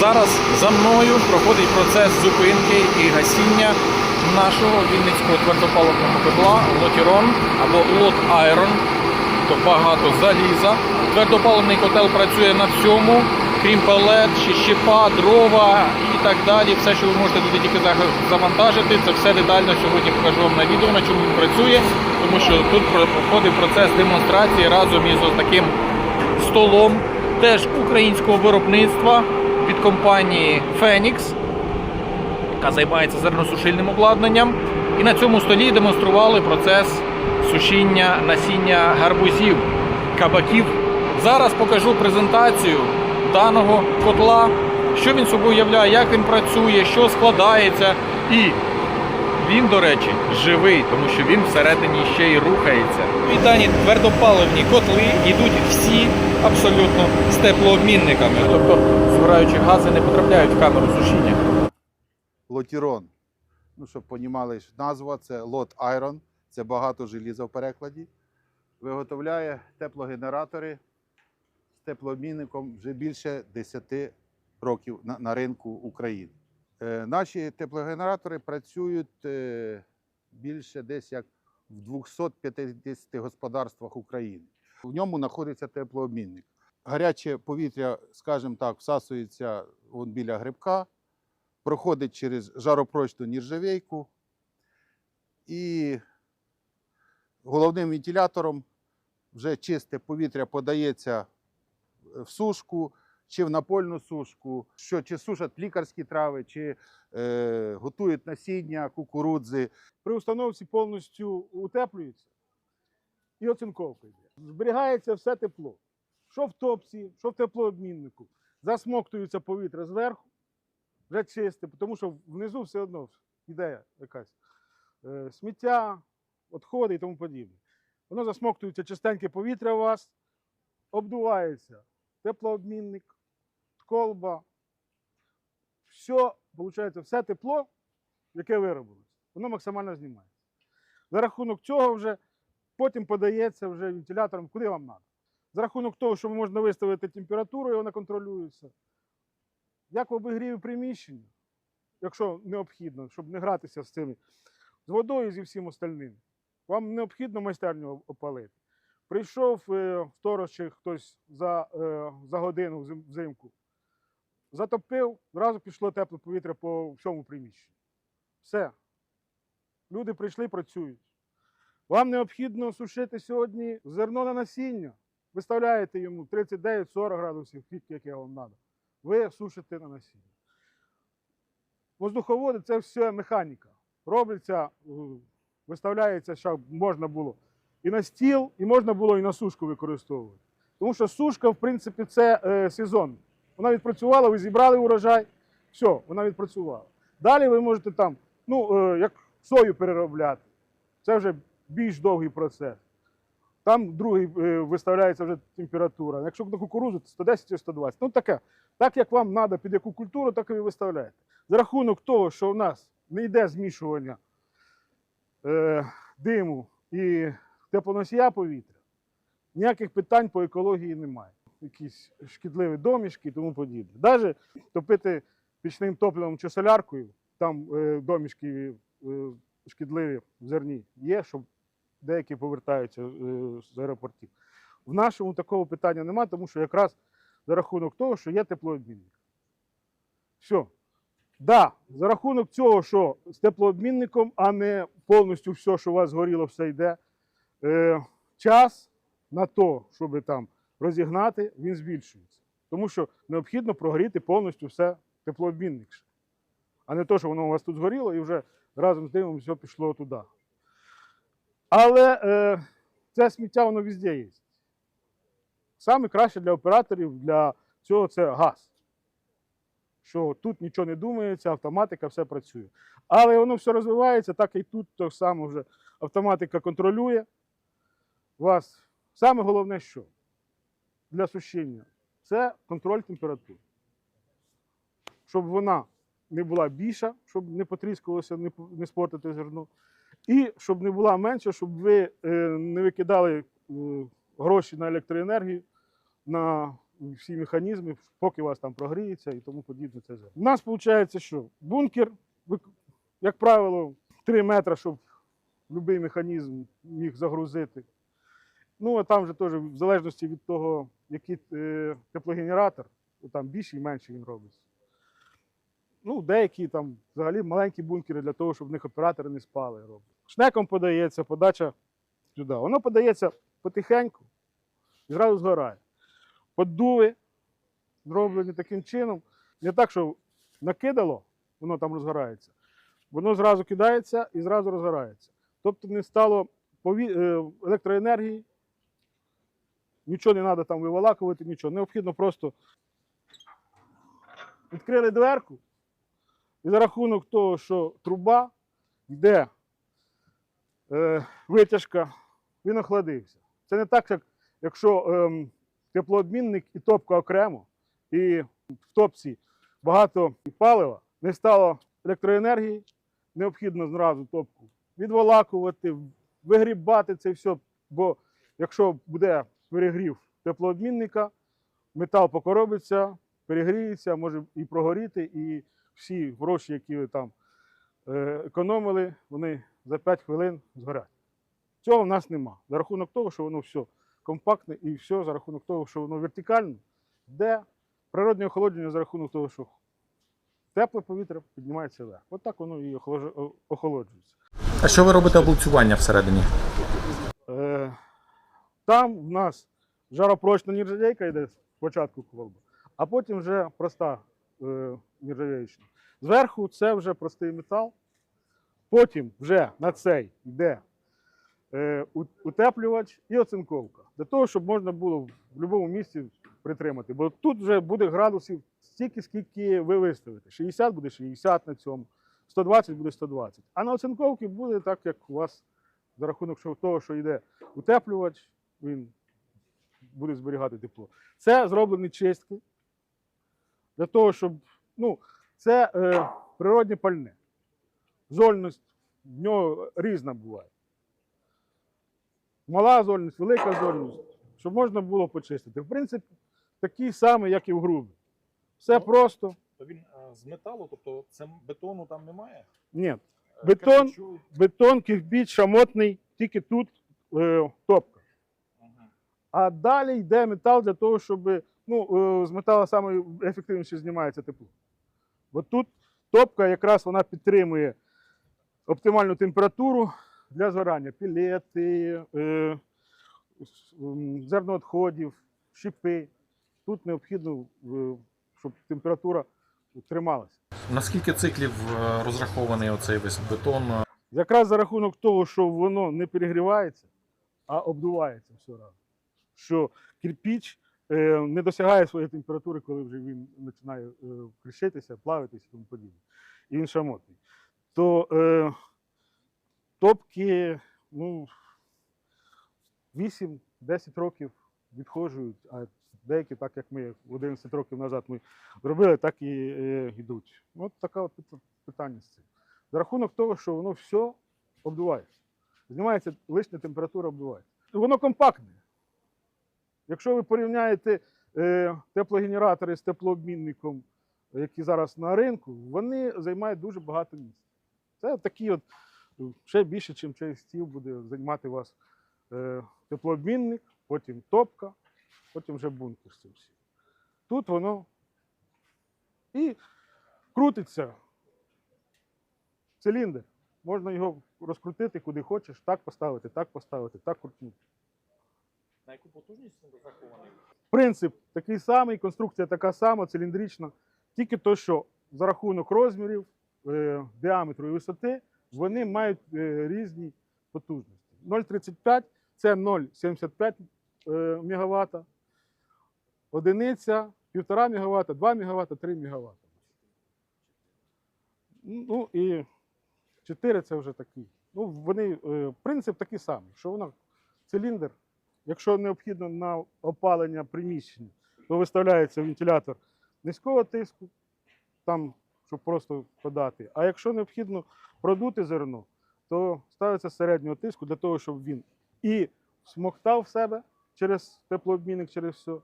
Зараз за мною проходить процес зупинки і гасіння нашого вінницького твердопаливного котла Лотірон або Лот Айрон, тобто багато заліза. Твердопаливний котел працює на всьому, крім палет, ще щепа, дрова і так далі. Все, що ви можете туди тільки завантажити, це все детально сьогодні покажу вам на відео, на чому він працює, тому що тут проходить процес демонстрації разом із таким столом теж українського виробництва від компанії Phoenix, яка займається зерносушильним обладнанням. І на цьому столі демонстрували процес сушіння насіння гарбузів, кабаків. Зараз покажу презентацію даного котла, що він собою являє, як він працює, що складається. І він, до речі, живий, тому що він всередині ще й рухається. І дані твердопаливні котли йдуть всі абсолютно з теплообмінниками. Тобто згораючі гази не потрапляють в камеру сушіння. Лотірон. Ну, щоб понімали, назва це лот Айрон, це багато желіза в перекладі. Виготовляє теплогенератори з теплообмінником вже більше 10 років на, на ринку України. Е, наші теплогенератори працюють е, більше десь як в 250 господарствах України. В ньому знаходиться теплообмінник. Гаряче повітря, скажімо так, всасується вон біля грибка проходить через жаропрочну нержавейку і головним вентилятором вже чисте повітря подається в сушку чи в напольну сушку, що чи сушать лікарські трави, чи е, готують насіння, кукурудзи. при установці повністю утеплюється і оцинковка йде. Зберігається все тепло. Що в топці, що в теплообміннику. Засмоктується повітря зверху, вже чисте, тому що внизу все одно йде якась е, сміття, відходи і тому подібне. Воно засмоктується чистеньке повітря у вас, обдувається теплообмінник, колба. Все, виходить, все тепло, яке виробилось, воно максимально знімається. За рахунок цього вже потім подається вже вентилятором, куди вам треба. За рахунок того, що можна виставити температуру, і вона контролюється. Як в обігріві приміщення, якщо необхідно, щоб не гратися з цими, з водою зі всім остальним, вам необхідно майстерню опалити. Прийшов е, сторож чи хтось за, е, за годину взимку, затопив, зразу пішло тепле повітря по всьому приміщенню. Все. Люди прийшли, працюють. Вам необхідно сушити сьогодні зерно на насіння. Виставляєте йому 39-40 градусів, скільки яке вам треба. Ви сушите на насіння. Воздуховоди це все механіка. Робиться, е, виставляється, щоб можна було і на стіл, і можна було і на сушку використовувати. Тому що сушка, в принципі, це е, сезон. Вона відпрацювала, ви зібрали урожай, все, вона відпрацювала. Далі ви можете там, ну, е, як сою переробляти. Це вже більш довгий процес. Там другий е, виставляється вже температура. Якщо на кукурудзу, то 110 чи 120. Ну таке. Так як вам треба під яку культуру, так і ви виставляєте. За рахунок того, що в нас не йде змішування е, диму і теплоносія повітря, ніяких питань по екології немає. Якісь шкідливі домішки і тому подібне. Навіть топити пічним топливом чи соляркою, там е, домішки е, шкідливі в зерні є, щоб деякі повертаються е, з аеропортів. В нашому такого питання немає, тому що якраз за рахунок того, що є теплообмінник. Все. Да, за рахунок цього, що з теплообмінником, а не повністю все, що у вас згоріло, все йде. Е, час на то, щоб там розігнати, він збільшується. Тому що необхідно прогріти повністю все теплообмінникше. А не то, що воно у вас тут згоріло і вже разом з димом все пішло туди. Але е, це сміття воно везде є. Саме краще для операторів для цього це газ. Що тут нічого не думається, автоматика все працює. Але воно все розвивається, так і тут так само вже автоматика контролює вас. Саме головне, що для сушіння це контроль температури. Щоб вона не була більша, щоб не потріскалося, не, спортити зерно. І щоб не була менша, щоб ви е, не викидали е, гроші на електроенергію, на всі механізми, поки вас там прогріється і тому подібне. Це У нас виходить, що бункер, як правило, 3 метри, щоб будь-який механізм міг загрузити. Ну, а там вже теж, в залежності від того, який е, теплогенератор, там більший і менший він робиться. Ну, деякі там взагалі маленькі бункери для того, щоб в них оператори не спали. Роблять. Шнеком подається подача сюди. Воно подається потихеньку і зразу згорає. Поддуви зроблені таким чином. Не так, що накидало, воно там розгорається. Воно зразу кидається і зразу розгорається. Тобто не стало е, електроенергії, нічого не треба там виволакувати, нічого. Необхідно просто відкрили дверку, і за рахунок того, що труба йде е, витяжка, він охладився. Це не так, як якщо ем, теплообмінник і топка окремо, і в топці багато палива, не стало електроенергії, необхідно зразу топку відволакувати, вигрібати це все. Бо якщо буде перегрів теплообмінника, метал покоробиться, перегріється, може і прогоріти, і всі гроші, які ви там е, економили, вони за 5 хвилин згорять. Цього в нас нема. За рахунок того, що воно все компактне і все за рахунок того, що воно вертикальне, де природне охолодження за рахунок того, що тепле повітря піднімається вверх. От так воно і охолоджується. А що ви робите облицювання всередині? Там в нас жаропрочна нержавейка йде спочатку колба, а потім вже проста е, нержавеючна. Зверху це вже простий метал. Потім вже на цей йде е, утеплювач і оцинковка. Для того, щоб можна було в будь-якому місці притримати. Бо тут вже буде градусів стільки, скільки ви виставите. 60 буде 60 на цьому, 120 буде 120. А на оцинковці буде так, як у вас за рахунок того, що йде утеплювач, він буде зберігати тепло. Це зроблені чистки для того, щоб. Ну, це е, природне пальне. Зольність в нього різна буває. Мала зольність, велика зольність, щоб можна було почистити. В принципі, такий самий, як і в грубі. Все Ну, просто. То він з металу, тобто це бетону там немає? Ні. Бетон, бетон, ківбіт, шамотний, тільки тут е, топка. А далі йде метал для того, щоб ну, е, з металу саме ефективніше знімається тепло. Бо тут топка якраз вона підтримує оптимальну температуру для згорання. Пілети, е, зерноотходів, щепи. Тут необхідно, е, щоб температура трималася. Наскільки циклів розрахований оцей весь бетон? Якраз за рахунок того, що воно не перегрівається, а обдувається все разом. Що кирпіч е, не досягає своєї температури, коли вже він починає е, кришитися, плавитися і тому подібне. І він шамотний. То е, топки ну, 8-10 років відходжують, а деякі, так як ми 11 років назад ми зробили, так і е, йдуть. От таке от питання з цим. За рахунок того, що воно все обдувається. Знімається лишня температура обдувається. Воно компактне. Якщо ви порівняєте е, теплогенератори з теплообмінником, які зараз на ринку, вони займають дуже багато місця. Це такі от ще більше, ніж цей стіл буде займати у вас е, теплообмінник, потім топка, потім вже бункер з цим всім. Тут воно і крутиться циліндр. Можна його розкрутити куди хочеш, так поставити, так поставити, так крутнути. На яку потужність розрахований? Принцип такий самий, конструкція така сама, циліндрична. Тільки то, що за рахунок розмірів, е, діаметру і висоти вони мають е, різні потужності. 0,35 це 0,75 е, МВт, одиниця 1,5 МВт, 2 МВт, 3 МВт. Ну і 4 це вже такий. Ну, вони, принцип такий самий, що воно циліндр Якщо необхідно на опалення приміщення, то виставляється вентилятор низького тиску, там, щоб просто подати. А якщо необхідно продути зерно, то ставиться середнього тиску для того, щоб він і смоктав в себе через теплообмінник, через все,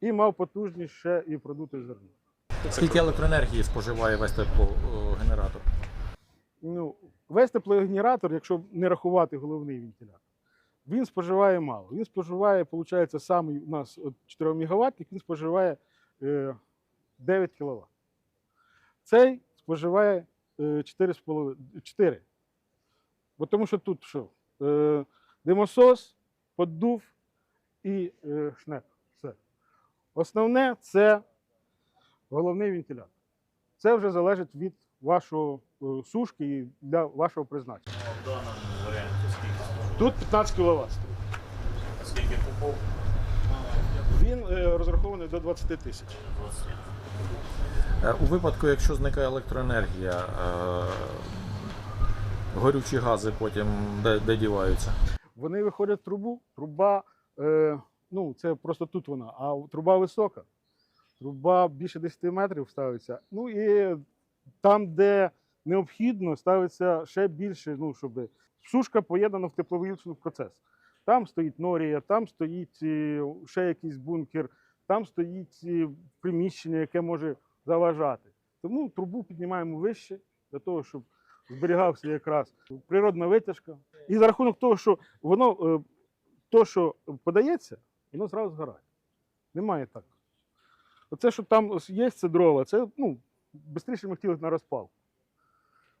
і мав потужність ще і продути зерно. Скільки електроенергії споживає весь теплогенератор? Ну, весь теплогенератор, якщо не рахувати головний вентилятор, він споживає мало. Він споживає, виходить, самий у нас 4 МВт, він споживає е, 9 кВт. Цей споживає е, 4,5 4. Бо тому що тут що? Е, димосос, поддув і е, шнек. Все. Основне це головний вентилятор. Це вже залежить від вашого е, сушки і для вашого призначення. В даному варіанті скільки? Тут 15 кВт. Скільки купов? Він е, розрахований до 20 тисяч. 20. Е, У випадку, якщо зникає електроенергія, е, горючі гази потім де, де діваються? Вони виходять в трубу. Труба, ну це просто тут вона, а труба висока. Труба більше 10 метрів ставиться. Ну і там, де необхідно, ставиться ще більше, ну, щоб сушка поєднана в тепловивільчний процес. Там стоїть норія, там стоїть е, ще якийсь бункер, там стоїть е, приміщення, яке може заважати. Тому трубу піднімаємо вище для того, щоб зберігався якраз природна витяжка. І за рахунок того, що воно е, то, що подається, воно зразу згорає. Немає так. Оце, що там є, це дрова, це ну, швидше ми хотіли на розпал.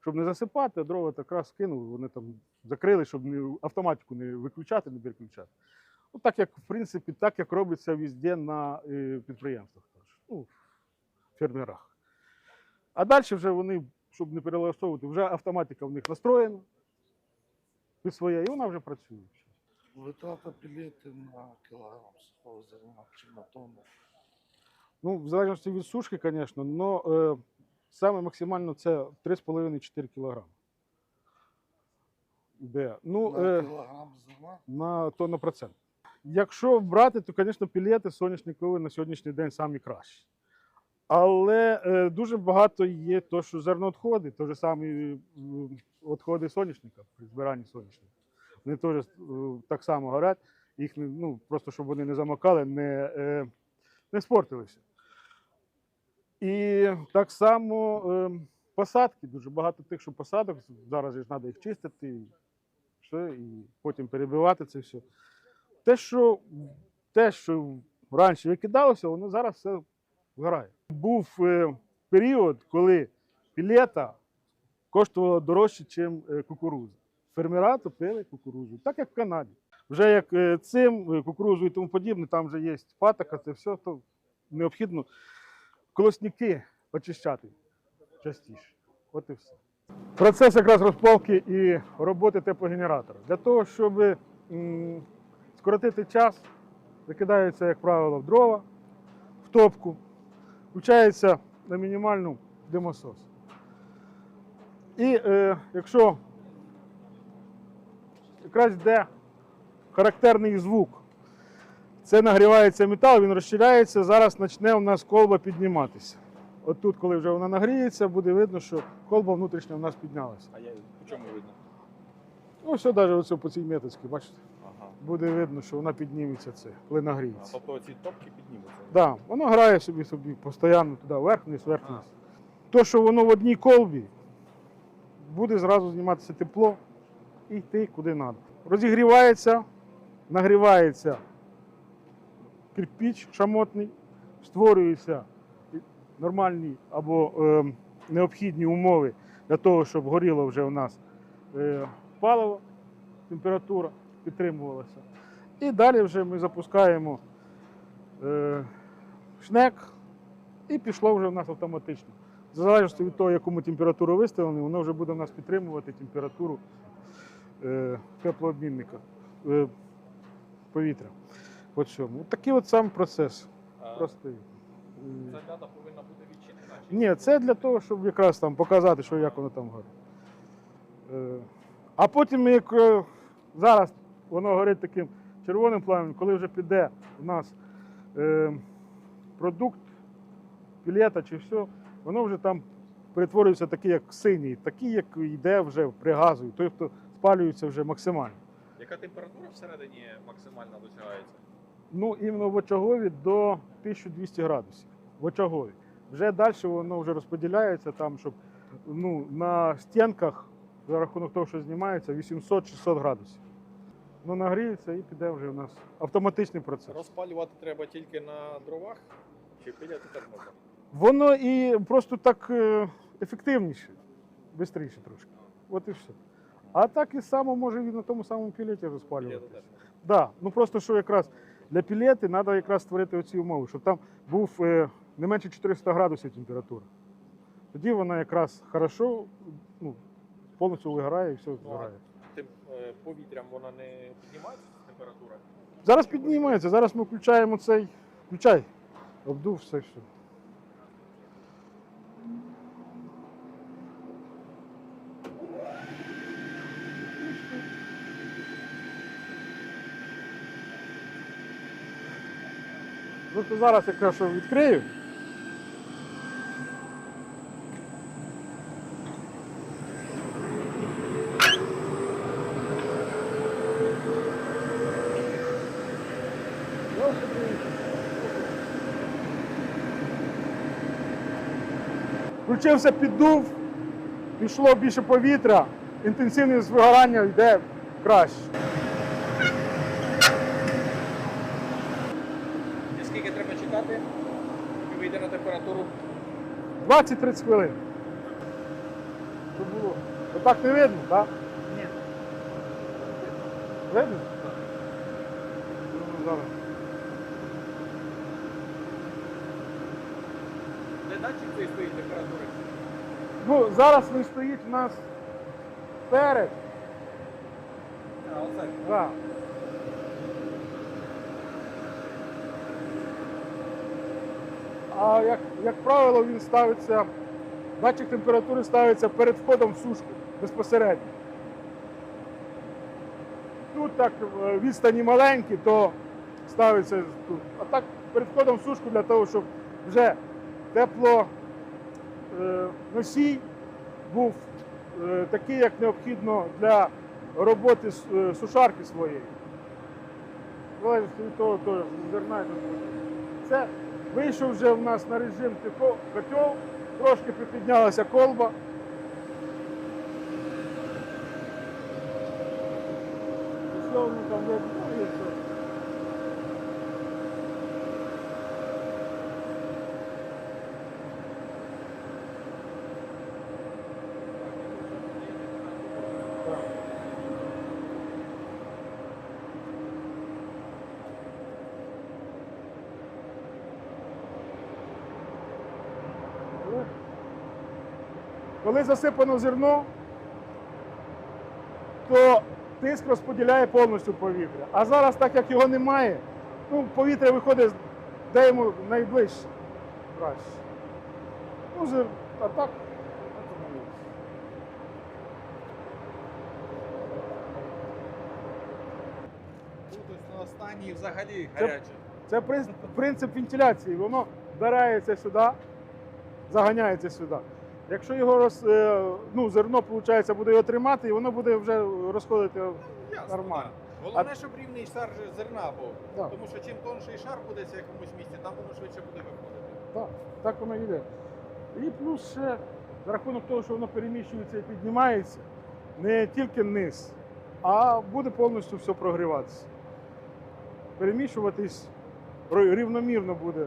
Щоб не засипати, а дрова так раз кинули, вони там закрили, щоб не, автоматику не виключати, не переключати. Ну, так як, в принципі, так як робиться везде на е, підприємствах, ну, в фермерах. А далі вже вони, щоб не перелаштовувати, вже автоматика в них настроєна під своє, і вона вже працює. Витрата пілети на кілограм сухого зерна чи на тонну. Ну, в залежності від сушки, звісно, але саме максимально це 3,5-4 кг. Де? Ну, На е, кілограм зерна на тонну процент. Якщо брати, то, звісно, пілети соняшникові на сьогоднішній день самі кращі. Але е, дуже багато є то, що зерноотходи, то ж самі е, відходи соняшника при збиранні соняшника. Вони теж е, так само горять, їх ну, просто щоб вони не замокали, не, е, не спортилися. І так само е, посадки, дуже багато тих, що посадок, зараз ж треба їх чистити, і, все, і потім перебивати це все. Те, що, те, що раніше викидалося, воно зараз все вгорає. Був е, період, коли пілета коштувала дорожче, ніж кукуруза. Фермера топили кукурузу, так як в Канаді. Вже як е, цим, е, кукурузу і тому подібне, там вже є патока, це все, то необхідно колосники очищати частіше. От і все. Процес якраз розпалки і роботи теплогенератора. Для того, щоб скоротити час, викидаються, як правило, в дрова, в топку, включається на мінімальну димосос. І е, якщо якраз йде характерний звук, це нагрівається метал, він розширяється, зараз почне у нас колба підніматися. От тут, коли вже вона нагріється, буде видно, що колба внутрішня у нас піднялася. А я по чому видно? Ось що навіть оце по цій меточці, бачите, Ага. буде видно, що вона підніметься це, коли нагріється. А, Тобто ці топки піднімуться. Да, воно грає собі собі постійно туди, вверх-вниз, вверх-вниз. То, що воно в одній колбі, буде зразу зніматися тепло і йти куди треба. Розігрівається, нагрівається кирпіч шамотний, створюються нормальні або е, необхідні умови для того, щоб горіло вже у нас е, паливо, температура підтримувалася. І далі вже ми запускаємо е, шнек, і пішло вже в нас автоматично. В залежності від того, яку ми температуру виставили, воно вже буде в нас підтримувати температуру е, теплообмінника е, повітря. По цьому. Такий от сам процес. Простий. Ця дата повинна бути відчинена? ні, це для того, щоб якраз там показати, що як воно там горить. Е, А потім, як е, зараз воно горить таким червоним пламенем, коли вже піде у нас е, продукт, пілета чи все, воно вже там перетворюється такий, як синій, такий, як йде вже при газу, тобто спалюється вже максимально. Яка температура всередині максимально досягається? Ну, іменно в очагові до 1200 градусів. В очагові. Вже далі воно вже розподіляється там, щоб ну, на стінках, за рахунок того, що знімається, 800-600 градусів. Ну, нагріється і піде вже у нас автоматичний процес. Розпалювати треба тільки на дровах, чи пиляти так можна? Воно і просто так е, ефективніше, швидше трошки. От і все. А так і само може і на тому самому пілеті розпалювати. Пілети теж. Да, ну просто що якраз для пілети треба якраз створити оці умови, щоб там був е, не менше 400 градусів температура. Тоді вона якраз хорошо, ну, повністю вигорає і все згорає. Тим е, повітрям вона не піднімається температура? Зараз піднімається, зараз ми включаємо цей. Включай. Обдув все. все. Просто зараз якраз що відкрию. Включився піддув, пішло більше повітря, інтенсивність вигорання йде краще. І скільки треба чекати, поки вийде на температуру? 20-30 хвилин. Щоб було. Отак не видно, так? Ні. Видно? Ну, зараз. Де датчик цей стоїть температури? Ну, зараз він стоїть у нас перед. А, оце. Да. А як, як правило, він ставиться, датчик температури ставиться перед входом в сушку безпосередньо. Тут так е, відстані маленькі, то ставиться тут. А так перед входом в сушку для того, щоб вже тепло е, носій був е, такий, як необхідно для роботи сушарки своєї. Залежно від того, то зерна. Це вийшов вже в нас на режим котел, трошки припіднялася колба. Словно там Коли засипано зерно, то тиск розподіляє повністю повітря. А зараз, так як його немає, ну, повітря виходить, де йому найближче. Краще. Ну, зер... а так. останній взагалі Це- гаряче. Це принцип, принцип вентиляції. Воно вбирається сюди, заганяється сюди. Якщо його роз, е, ну, зерно виходить, буде його тримати, і воно буде вже розходити Ясно, нормально. да. Головне, щоб рівний шар зерна був. Так. Тому що чим тонший шар буде в якомусь місці, там воно швидше буде виходити. Так, так воно йде. І плюс ще за рахунок того, що воно переміщується і піднімається, не тільки низ, а буде повністю все прогріватися. Переміщуватись рівномірно буде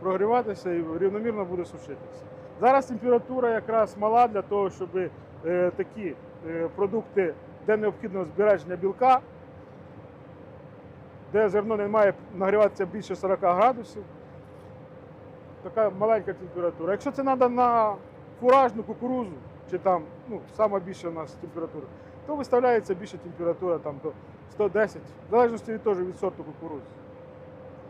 прогріватися і рівномірно буде сушитися. Зараз температура якраз мала для того, щоб е, такі е, продукти, де необхідно збереження білка, де зерно не має нагріватися більше 40 градусів, така маленька температура. Якщо це треба на фуражну кукурузу, чи там ну, сама більша у нас температура, то виставляється більша температура там, до 110, в залежності від, теж від сорту кукурузи.